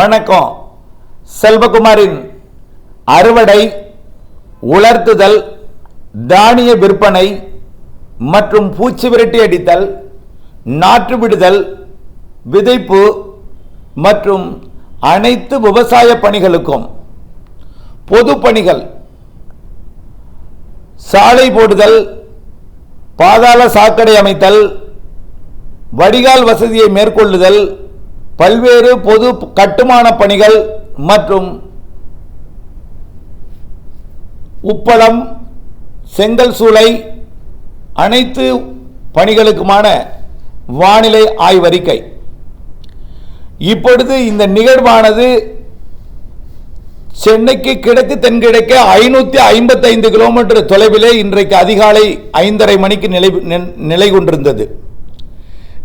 வணக்கம். செல்வகுமாரின் அறுவடை உலர்த்துதல் தானிய விற்பனை மற்றும் பூச்சி விரட்டி அடித்தல் நாற்று விடுதல் விதைப்பு மற்றும் அனைத்து விவசாய பணிகளுக்கும் பொது பணிகள் சாலை போடுதல் பாதாள சாக்கடை அமைத்தல் வடிகால் வசதியை மேற்கொள்ளுதல் பல்வேறு பொது கட்டுமான பணிகள் மற்றும் உப்பளம் செங்கல் சூளை அனைத்து பணிகளுக்குமான வானிலை ஆய்வறிக்கை. இப்பொழுது இந்த நிகழ்வானது சென்னைக்கு கிழக்கு தென்கிழக்கு ஐநூத்தி ஐம்பத்தைந்து கிலோமீட்டர் தொலைவிலே இன்றைக்கு அதிகாலை ஐந்தரை மணிக்கு நிலை நிலை கொண்டிருந்தது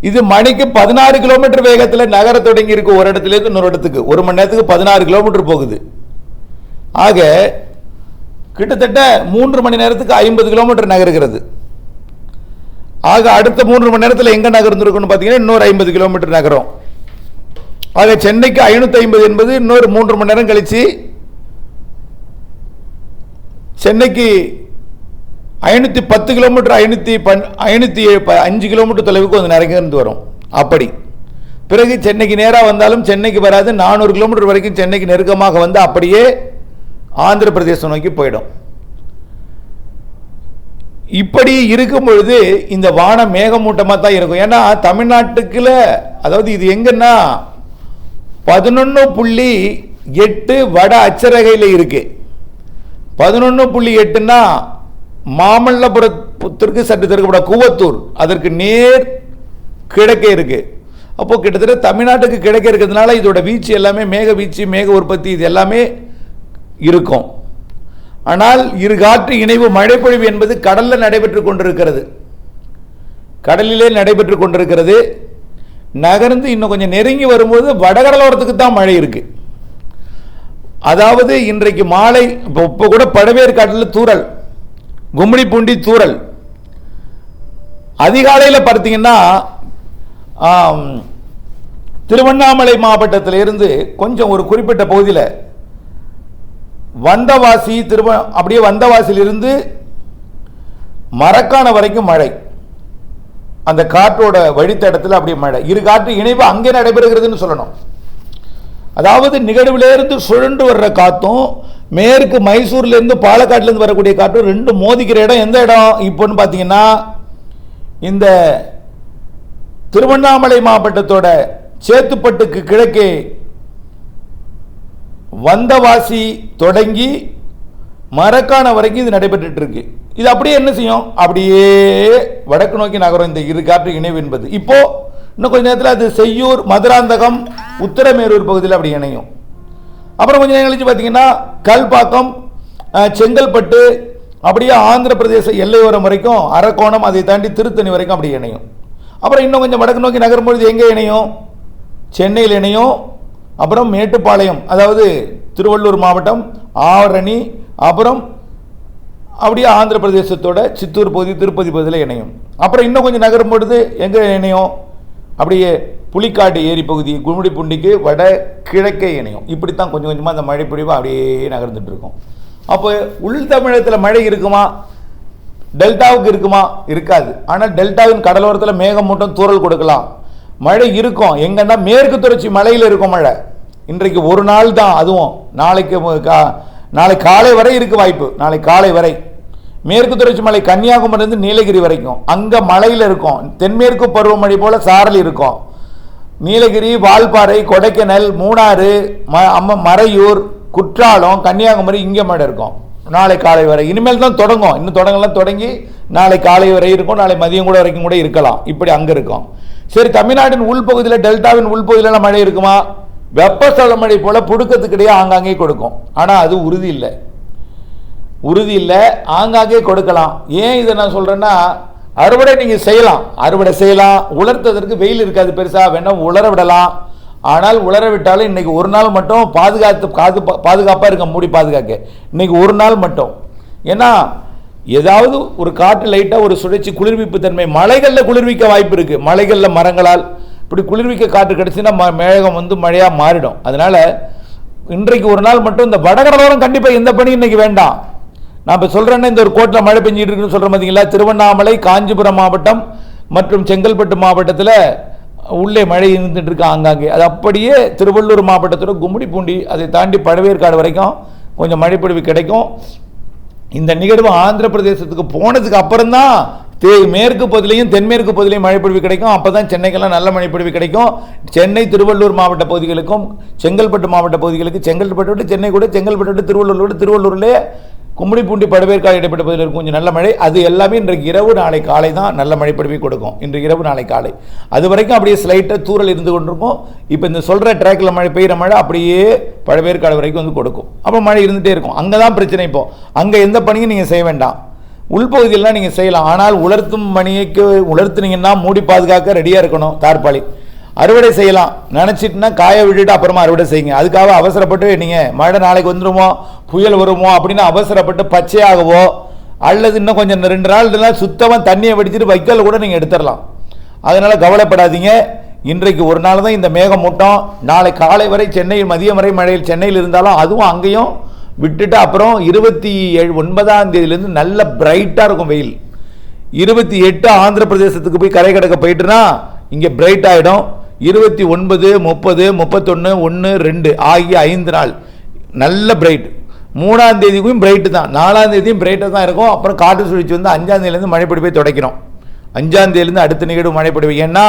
இது மணிக்கு பதினாறு கிலோமீட்டர் வேகத்தில் நகர தொடங்கி இருக்கு ஒரு இடத்துல இருந்து இன்னொரு இடத்துக்கு. ஒரு மணி நேரத்துக்கு பதினாறு கிலோமீட்டர் போகுது. ஆக கிட்டத்தட்ட மூன்று மணி நேரத்துக்கு ஐம்பது கிலோமீட்டர் நகருகிறது. ஆக அடுத்த மூன்று மணி நேரத்தில் எங்க நகர்ந்துருக்குன்னு பார்த்தீங்கன்னா இன்னொரு ஐம்பது கிலோமீட்டர் நகரம். ஆக சென்னைக்கு ஐநூத்தி ஐம்பது என்பது இன்னொரு மூன்று மணி நேரம் கழிச்சு சென்னைக்கு ஐநூற்றி பத்து கிலோமீட்டர் ஐநூற்றி பன் ஐநூற்றி அஞ்சு கிலோமீட்டர் தொலைவுக்கு வந்து நெருங்கிருந்து வரும். அப்படி. பிறகு சென்னைக்கு நேராக வந்தாலும் சென்னைக்கு வராது நானூறு கிலோமீட்டர் வரைக்கும் சென்னைக்கு நெருக்கமாக வந்து அப்படியே ஆந்திர பிரதேசம் நோக்கி போயிடும். இப்படி இருக்கும் பொழுது இந்த வானம் மேகமூட்டமாக தான் இருக்கும். ஏன்னா தமிழ்நாட்டுக்குள்ள அதாவது இது எங்கன்னா பதினொன்று புள்ளி எட்டு வட அச்சரகையில் இருக்கு. பதினொன்று புள்ளி எட்டுன்னா மாமல்லபுரத்திற்கு சற்று தெற்குப்பட கூவத்தூர். அதற்கு நேர் கிழக்கே இருக்கு. அப்போது கிட்டத்தட்ட தமிழ்நாட்டுக்கு கிழக்கே இருக்கிறதுனால இதோட வீச்சு எல்லாமே மேக வீச்சு மேக உற்பத்தி இது எல்லாமே இருக்கும். ஆனால் இரு காற்று இணைவு மழைப்பொழிவு என்பது கடலில் நடைபெற்று கொண்டிருக்கிறது. கடலிலே நடைபெற்று கொண்டிருக்கிறது. நகர்ந்து இன்னும் கொஞ்சம் நெருங்கி வரும்போது வடகடலோரத்துக்கு தான் மழை இருக்கு. அதாவது இன்றைக்கு மாலை இப்போ இப்போ கூட பழவேற்காட்டில் தூரல் கும்மிடி பூண்டி தூறல். அதிகாலையில் பார்த்தீங்கன்னா ஆம், திருவண்ணாமலை மாவட்டத்திலிருந்து கொஞ்சம் ஒரு குறிப்பிட்ட பகுதியில் வந்தவாசி திருவ அப்படியே வந்தவாசியிலிருந்து மரக்கான வரைக்கும் மழை. அந்த காற்றோட வழித்தடத்தில் அப்படியே மழை. இரு காற்று இணைவு அங்கே நடைபெறுகிறதுன்னு சொல்லணும். அதாவது நிகழ்விலேருந்து சுழண்டு வர்ற காத்தும் மேற்கு மைசூர்லேருந்து பாலக்காட்டிலேருந்து வரக்கூடிய காற்று ரெண்டு மோதிக்கிற இடம் எந்த இடம்? இப்போன்னு பார்த்தீங்கன்னா இந்த திருவண்ணாமலை மாவட்டத்தோட சேத்துப்பட்டுக்கு கிழக்கே வந்தவாசி தொடங்கி மரக்கான வரைக்கும் இது நடைபெற்று இருக்கு இது அப்படியே என்ன செய்யும்? அப்படியே வடக்கு நோக்கி நகரும் இந்த இரு காற்று இணைவு என்பது. இப்போ இன்னும் கொஞ்ச நேரத்தில் அது செய்யூர் மதுராந்தகம் உத்தரமேரூர் பகுதியில் அப்படி இணையும். அப்புறம் கொஞ்சம் நேரம் கழிச்சு பார்த்தீங்கன்னா கல்பாக்கம் செங்கல்பட்டு அப்படியே ஆந்திர பிரதேச எல்லையோரம் வரைக்கும் அரக்கோணம் அதை தாண்டி திருத்தணி வரைக்கும் அப்படி இணையும். அப்புறம் இன்னும் கொஞ்சம் வடக்கு நோக்கி நகரும்பொழுது எங்கே இணையும்? சென்னையில் இணையும். அப்புறம் மேட்டுப்பாளையம் அதாவது திருவள்ளூர் மாவட்டம் ஆரணி அப்புறம் அப்படியே ஆந்திர பிரதேசத்தோட சித்தூர் பகுதி திருப்பதி பகுதியில் இணையும். அப்புறம் இன்னும் கொஞ்சம் நகரும் பொழுது எங்கே இணையும்? அப்படியே புலிக்காட்டு ஏரி பகுதி கும்மிடிப்பூண்டிக்கு வட கிழக்கே இணையும். இப்படித்தான் கொஞ்சம் கொஞ்சமாக அந்த மழை அப்படியே நகர்ந்துட்டு இருக்கும். அப்போ உள் தமிழகத்தில் மழை இருக்குமா? டெல்டாவுக்கு இருக்குமா? இருக்காது. ஆனால் டெல்டாவின் கடலோரத்தில் மேகம் மூட்டம் தூறல் கொடுக்கலாம். மழை இருக்கும். எங்கன்னா மேற்கு தொடர்ச்சி மலையில் இருக்கும் மழை. இன்றைக்கு ஒரு நாள் தான் அதுவும். நாளைக்கு கா- நாளை காலை வரை இருக்கு வாய்ப்பு. நாளை காலை வரை. மேற்கு தொடர்ச்சி மலை கன்னியாகுமரிலேருந்து நீலகிரி வரைக்கும். அங்கே மலையில் இருக்கும். தென்மேற்கு பருவமழை போல சாரல் இருக்கும். நீலகிரி வால்பாறை கொடைக்கானல் மூணாறு ம அம்ம மறையூர் குற்றாலம் கன்னியாகுமரி இங்கே மட்டும் இருக்கும். நாளை காலை வரை. இனிமேல் தான் தொடங்கும். இன்னும் தொடங்கலாம் தொடங்கி நாளை காலை வரை இருக்கும். நாளை மதியம் கூட வரைக்கும் கூட இருக்கலாம். இப்படி அங்கே இருக்கும். சரி தமிழ்நாட்டின் உள்பகுதியில் டெல்டாவின் உள்பகுதியில மழை இருக்குமா? வெப்பசல மழை போல புடுக்கத்துக்கிடையே ஆங்காங்கே கொடுக்கும். ஆனால் அது உறுதி இல்லை. உறுதி இல்லை ஆங்காங்கே கொடுக்கலாம். ஏன் இதை நான் சொல்கிறேன்னா அறுவடை நீங்கள் செய்யலாம். அறுவடை செய்யலாம். உலர்த்ததற்கு வெயில் இருக்காது பெருசாக வேணா உலர விடலாம். ஆனால் உலர விட்டாலும் இன்றைக்கி ஒரு நாள் மட்டும் பாதுகாத்து காது பாதுகாப்பாக இருக்க மூடி பாதுகாக்க. இன்றைக்கி ஒரு நாள் மட்டும். ஏன்னா ஏதாவது ஒரு காற்று லைட்டாக ஒரு சுழற்சி குளிர்விப்பு தன்மை மலைகளில் குளிர்விக்க வாய்ப்பு இருக்குது மலைகளில் மரங்களால் இப்படி குளிர்விக்க காற்று கிடச்சின்னா ம மேகம் வந்து மழையாக மாறிடும். அதனால் இன்றைக்கு ஒரு நாள் மட்டும் இந்த வடகடலோரம் கண்டிப்பாக எந்த பணியும் இன்னைக்கு வேண்டாம். நான் இப்போ சொல்கிறேன்னா இந்த ஒரு கோட்டில் மழை பெஞ்சிட்டு இருக்குன்னு சொல்கிற பார்த்தீங்களா திருவண்ணாமலை காஞ்சிபுரம் மாவட்டம் மற்றும் செங்கல்பட்டு மாவட்டத்தில் உள்ளே மழை இருந்துட்டு இருக்கு ஆங்காங்கே. அது அப்படியே திருவள்ளூர் மாவட்டத்தோட கும்மிடி பூண்டி அதை தாண்டி பழவேற்காடு வரைக்கும் கொஞ்சம் மழைப்பொழிவு கிடைக்கும். இந்த நிகழ்வு ஆந்திர பிரதேசத்துக்கு போனதுக்கு அப்புறம்தான் தே மேற்கு பகுதியிலையும் தென்மேற்கு பகுதியிலையும் மழைப்பொழிவு கிடைக்கும். அப்போ தான் சென்னைக்கெல்லாம் நல்ல மழைப்பொழிவு கிடைக்கும். சென்னை திருவள்ளூர் மாவட்ட பகுதிகளுக்கும் செங்கல்பட்டு மாவட்ட பகுதிகளுக்கு செங்கல்பட்டு விட்டு சென்னை கூட செங்கல்பட்டு விட்டு திருவள்ளூர் விட்டு திருவள்ளூர்லேயே கும்மிடிப்பூண்டி படுவேற்கால் இடைப்பட்ட பகுதியில் இருக்கும் கொஞ்சம் நல்ல மழை. அது எல்லாமே இன்றைக்கு இரவு நாளை காலை தான் நல்ல மழை பொழிவை கொடுக்கும். இன்று இரவு நாளை காலை. அது வரைக்கும் அப்படியே ஸ்லைட்டாக தூறல் இருந்து கொண்டிருக்கும். இப்போ இந்த சொல்கிற ட்ராக்கில் மழை பெய்கிற மழை அப்படியே பழவேற்காடு வரைக்கும் வந்து கொடுக்கும். அப்போ மழை இருந்துகிட்டே இருக்கும். அங்கே தான் பிரச்சனை இப்போ. அங்கே எந்த பணியும் நீங்கள் செய்ய வேண்டாம். உள்பகுதியெல்லாம் நீங்கள் செய்யலாம். ஆனால் உலர்த்தும் பணியைக்கு உலர்த்துனீங்கன்னா மூடி பாதுகாக்க ரெடியாக இருக்கணும் தார்பாலி. அறுவடை செய்யலாம். நினச்சிட்டுனா காய விட்டுட்டு அப்புறமா அறுவடை செய்யுங்க. அதுக்காக அவசரப்பட்டு நீங்கள் மழை நாளைக்கு வந்துடுமோ புயல் வருமோ அப்படின்னு அவசரப்பட்டு பச்சையாகவோ அல்லது இன்னும் கொஞ்சம் ரெண்டு நாள் இருந்தால் சுத்தமாக தண்ணியை வடிச்சிட்டு வைக்கல் கூட நீங்கள் எடுத்துடலாம். அதனால் கவலைப்படாதீங்க. இன்றைக்கு ஒரு நாள் தான் இந்த மேகமூட்டம் நாளை காலை வரை சென்னையில் மதியம் வரை மழையில் சென்னையில் இருந்தாலும் அதுவும் அங்கேயும் விட்டுட்டு அப்புறம் இருபத்தி ஏழு ஒன்பதாம் தேதியிலேருந்து நல்ல பிரைட்டாக இருக்கும் வெயில். இருபத்தி எட்டு ஆந்திர பிரதேசத்துக்கு போய் கரை கடக்க போயிட்டுனா இங்கே பிரைட் ஆகிடும் இருபத்தி ஒன்பது முப்பது முப்பத்தொன்று ஒன்று ரெண்டு ஆகிய ஐந்து நாள். நல்ல பிரைட் மூணாம் தேதிக்கும் பிரைட்டு தான். நாலாம் தேதியும் பிரைட்டாக தான் இருக்கும். அப்புறம் காற்று சுழற்சி வந்து அஞ்சாம் தேதியிலேருந்து மழைப்பொடி போய் தொடக்கிறோம். அஞ்சாம் தேதியிலேருந்து அடுத்த நிகழ்வு மழைப்பொழிவு ஏன்னா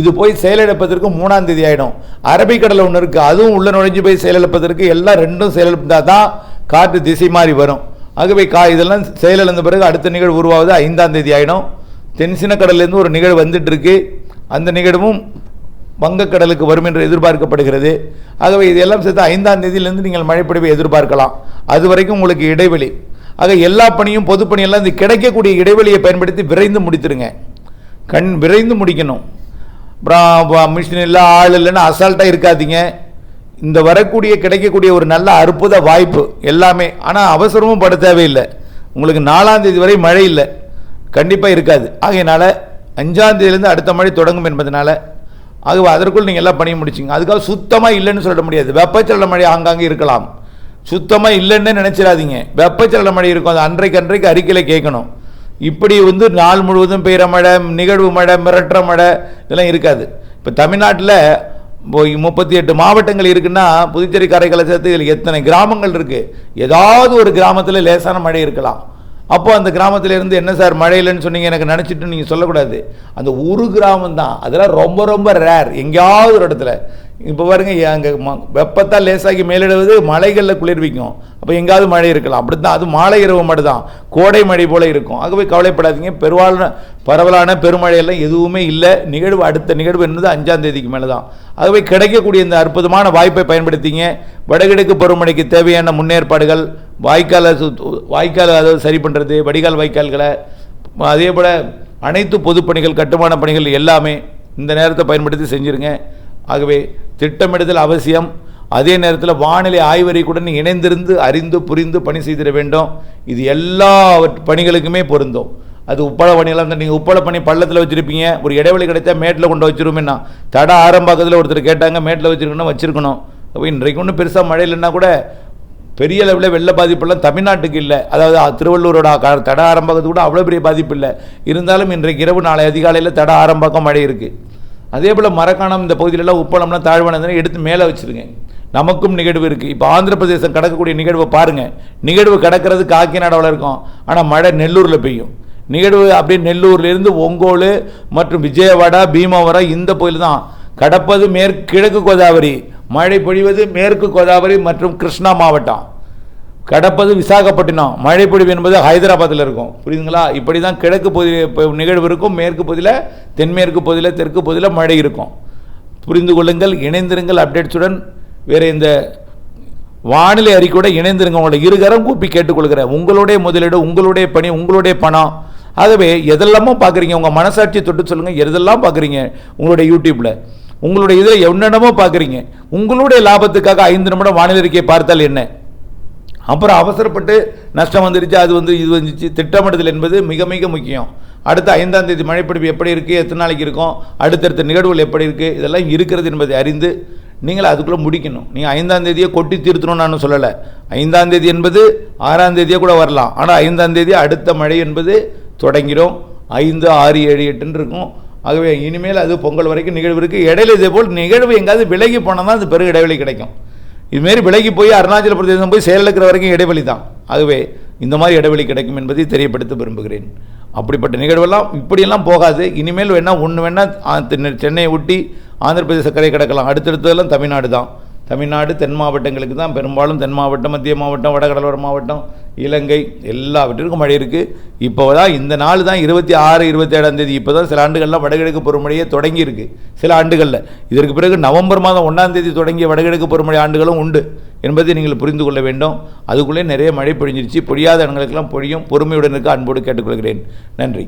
இது போய் செயலிழப்பதற்கு மூணாம் தேதி ஆகிடும் அரபிக்கடலை ஒன்று இருக்குது அதுவும் உள்ள நுழைஞ்சு போய் செயலிழப்பதற்கு எல்லாம் ரெண்டும் செயலிழந்தால் தான் காற்று திசை மாறி வரும். ஆகவே கா இதெல்லாம் செயலிழந்த பிறகு அடுத்த நிகழ்வு உருவாவது ஐந்தாம் தேதி ஆகிடும் தென்சின கடல்லேருந்து ஒரு நிகழ்வு வந்துட்டு இருக்கு. அந்த நிகழ்வும் வங்கக்கடலுக்கு வரும் என்று எதிர்பார்க்கப்படுகிறது. ஆகவே இதெல்லாம் சேர்த்து ஐந்தாம் தேதியிலிருந்து நீங்கள் மழைப்பொழிவை எதிர்பார்க்கலாம். அது வரைக்கும் உங்களுக்கு இடைவெளி. ஆக எல்லா பணியும் பொது பணியெல்லாம் இந்த கிடைக்கக்கூடிய இடைவெளியை பயன்படுத்தி விரைந்து முடித்துடுங்க. கண் விரைந்து முடிக்கணும். அப்புறம் மிஷின் இல்லை ஆள் இல்லைன்னு அசால்ட்டாக இருக்காதீங்க. இந்த வரக்கூடிய கிடைக்கக்கூடிய ஒரு நல்ல அற்புத வாய்ப்பு எல்லாமே ஆனால் அவசரமும் பட தேவையில்லை. உங்களுக்கு நாலாம் தேதி வரை மழை இல்லை. கண்டிப்பாக இருக்காது. ஆகையினால அஞ்சாம் தேதியிலேருந்து அடுத்த மழை தொடங்கும் என்பதனால ஆகவே அதற்குள் நீங்கள் எல்லாம் பண்ணி முடிச்சிங்க. அதுக்காக சுத்தமாக இல்லைன்னு சொல்ல முடியாது. வெப்பச்சலன மழை ஆங்காங்கே இருக்கலாம். சுத்தமாக இல்லைன்னு நினச்சிடாதீங்க. வெப்பச்சலன மழை இருக்கும். அது அன்றைக்கு அன்றைக்கு அறிக்கையில் கேட்கணும். இப்படி வந்து நாள் முழுவதும் பெய்கிற மழை நிகழ்வு மழை மிரட்டுற மழை இதெல்லாம் இருக்காது. இப்போ தமிழ்நாட்டில் போய் முப்பத்தி எட்டு மாவட்டங்கள் இருக்குன்னா புதுச்சேரி கரைக்கலை சேர்த்து இதில் எத்தனை கிராமங்கள் இருக்குது ஏதாவது ஒரு கிராமத்தில் லேசான மழை இருக்கலாம். அப்போ அந்த கிராமத்திலேருந்து என்ன சார் மழை இல்லைன்னு சொன்னீங்க எனக்கு நினச்சிட்டு நீங்கள் சொல்லக்கூடாது. அந்த ஒரு கிராமம் தான். அதெல்லாம் ரொம்ப ரொம்ப ரேர் எங்கேயாவது ஒரு இடத்துல. இப்போ பாருங்க அங்கே ம வெப்பத்தால் லேசாகி மேலிடுவது மலைகளில் குளிர்விக்கும். அப்போ எங்கேயாவது மழை இருக்கலாம். அப்படி தான் அது மாலை இரவு மட்டும் தான் கோடை மழை போல் இருக்கும். ஆகவே கவலைப்படாதீங்க. பெருவாளான பரவலான பெருமழையெல்லாம் எதுவுமே இல்லை. நிகழ்வு அடுத்த நிகழ்வு என்பது அஞ்சாம் தேதிக்கு மேலே தான் ஆகவே கிடைக்கக்கூடிய இந்த அற்புதமான வாய்ப்பை பயன்படுத்திங்க. வடகிழக்கு பருவமழைக்கு தேவையான முன்னேற்பாடுகள் வாய்க்காலை சுத்- வாய்க்கால் அதாவது சரி பண்ணுறது வடிகால் வாய்க்கால்களை அதே போல் அனைத்து பொதுப்பணிகள் கட்டுமான பணிகள் எல்லாமே இந்த நேரத்தை பயன்படுத்தி செஞ்சுருங்க. ஆகவே திட்டமிடுதல் அவசியம். அதே நேரத்தில் வானிலை ஆய்வறிக்குடன் இணைந்திருந்து அறிந்து புரிந்து பணி செய்திட வேண்டும். இது எல்லா பணிகளுக்குமே பொருந்தும். அது உப்பள பணியெல்லாம் வந்து நீங்கள் உப்பள பணி பள்ளத்தில் வச்சுருப்பீங்க. ஒரு இடைவெளி கிடைச்சா மேட்டில் கொண்டு வச்சிருமேன்னா தட ஆரம்பாக்கத்தில் ஒருத்தர் கேட்டாங்க மேட்டில் வச்சுருக்கணும் வச்சுருக்கணும். அப்போ இன்றைக்கு ஒன்றும் பெருசாக மழை இல்லைன்னா கூட பெரிய அளவில் வெள்ள பாதிப்பெல்லாம் தமிழ்நாட்டுக்கு இல்லை. அதாவது திருவள்ளூரோட க- தட ஆரம்பாக்கத்து கூட அவ்வளோ பெரிய பாதிப்பு இல்லை. இருந்தாலும் இன்றைக்கு இரவு நாளை அதிகாலையில் தட ஆரம்பக்கம் மழை இருக்குது அதே போல் மரக்காணம் இந்த பகுதியிலலாம் உப்பளம்லாம் தாழ்வானதுனா எடுத்து மேலே வச்சிருங்க. நமக்கும் நிகழ்வு இருக்குது இப்போ ஆந்திர பிரதேசம் கடக்கக்கூடிய நிகழ்வை பாருங்கள் நிகழ்வு கடக்கிறது காக்கிநாடாவில் இருக்கும். ஆனால் மழை நெல்லூரில் பெய்யும். நிகழ்வு அப்படியே நெல்லூர்லேருந்து ஒங்கோல் மற்றும் விஜயவாடா பீமாவரம் இந்த பகுதியில் தான் கடப்பது மேற்கு கிழக்கு கோதாவரி. மழை பொழிவது மேற்கு கோதாவரி மற்றும் கிருஷ்ணா மாவட்டம். கடப்பது விசாகப்பட்டினம். மழை பொழிவு என்பது ஹைதராபாத்தில் இருக்கும். புரியுதுங்களா? இப்படி தான் கிழக்கு பகுதியில் இப்போ நிகழ்வு இருக்கும். மேற்கு பகுதியில் தென்மேற்கு பகுதியில் தெற்கு பகுதியில் மழை இருக்கும். புரிந்து கொள்ளுங்கள் இணைந்திருங்கள் அப்டேட்ஸுடன். வேறு இந்த வானிலை அறிக்கையோட இணைந்திருங்க. உங்களை இருகரம் கூப்பி கேட்டுக்கொள்கிறேன். உங்களுடைய முதலீடு உங்களுடைய பணி உங்களுடைய பணம். ஆகவே எதெல்லாமோ பார்க்குறீங்க. உங்கள் மனசாட்சியை தொட்டு சொல்லுங்கள் எதெல்லாம் பார்க்குறீங்க? உங்களுடைய யூடியூப்பில் உங்களுடைய இதில் என்னென்னமோ பார்க்குறீங்க. உங்களுடைய லாபத்துக்காக ஐந்து நிமிடம் வானிலை அறிக்கையை பார்த்தால் என்ன? அப்புறம் அவசரப்பட்டு நஷ்டம் வந்துருச்சு அது வந்து இது வந்துச்சு திட்டமிடுதல் என்பது மிக மிக முக்கியம். அடுத்த ஐந்தாம் தேதி மழைப்பிடிப்பு எப்படி இருக்குது எத்தனை நாளைக்கு இருக்கும் அடுத்தடுத்த நிகழ்வுகள் எப்படி இருக்குது இதெல்லாம் இருக்கிறது என்பதை அறிந்து நீங்கள் அதுக்குள்ளே முடிக்கணும். நீங்கள் ஐந்தாம் தேதியை கொட்டி தீர்த்தணும்னு நான் சொல்லலை. ஐந்தாம் தேதி என்பது ஆறாம் தேதியே கூட வரலாம். ஆனால் ஐந்தாம் தேதி அடுத்த மழை என்பது தொடங்கிடும் ஐந்து ஆறு ஏழு எட்டுன்னு இருக்கும். ஆகவே இனிமேல் அது பொங்கல் வரைக்கும் நிகழ்வு இருக்குது இடையில இதே போல் நிகழ்வு எங்காவது விலகி போனால் தான் அது பெரு இடைவெளி கிடைக்கும். இதுமாரி விலகி போய் அருணாச்சல பிரதேசம் போய் இருக்கிற வரைக்கும் இடைவெளி தான். ஆகவே இந்த மாதிரி இடைவெளி கிடைக்கும் என்பதை தெரியப்படுத்த விரும்புகிறேன். அப்படிப்பட்ட நிகழ்வெல்லாம் இப்படியெல்லாம் போகாது. இனிமேல் வேணால் ஒன்று வேணால் சென்னையை ஒட்டி ஆந்திர பிரதேச கரை கிடக்கலாம். அடுத்தடுத்ததெல்லாம் தமிழ்நாடு தான். தமிழ்நாடு தென் மாவட்டங்களுக்கு தான் பெரும்பாலும் தென் மாவட்டம் மத்திய மாவட்டம் வடகடலோர மாவட்டம் இலங்கை எல்லாவற்றிற்கும் மழை இருக்குது இப்போ தான் இந்த நாள் தான் இருபத்தி ஆறு இருபத்தி தேதி. இப்போ தான் சில ஆண்டுகளில் வடகிழக்கு பருவமழையே தொடங்கியிருக்கு சில ஆண்டுகளில். இதற்கு பிறகு நவம்பர் மாதம் ஒன்றாம் தேதி தொடங்கிய வடகிழக்கு பருவமழை ஆண்டுகளும் உண்டு என்பதை நீங்கள் புரிந்து கொள்ள வேண்டும். அதுக்குள்ளே நிறைய மழை பொழிஞ்சிருச்சு. பொழியாத இடங்களுக்கெல்லாம் பொழியும். பொறுமையுடன் இருக்க அன்போடு கேட்டுக்கொள்கிறேன். நன்றி.